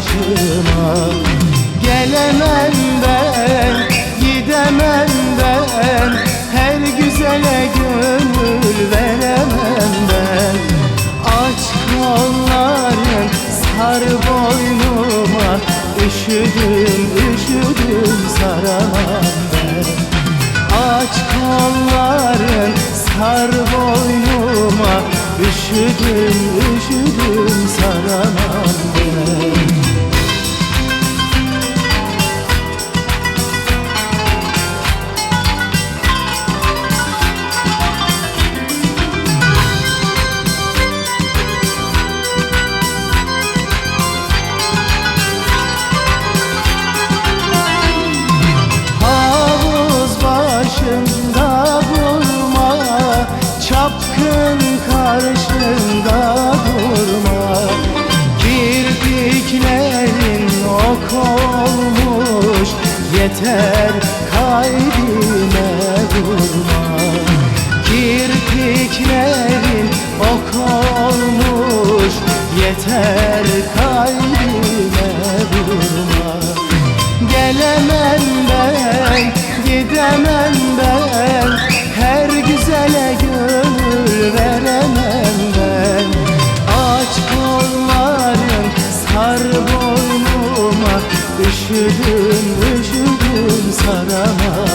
başıma. Gelemem ben, gidemem ben. Her güzele gönül veremem ben. Aç kolların sar boynuma. Üşüdüm, üşüdüm saramam ben. Aç kolların sar boynuma. Üşüdüm, üşüdüm Çapkın karşında durma. Kirpiklerin ok olmuş. Yeter kalbime vurma. Kirpiklerin ok olmuş. Yeter kalbime vurma. Gelemem ben, gidemem Üşüdüm, üşüdüm saramam ben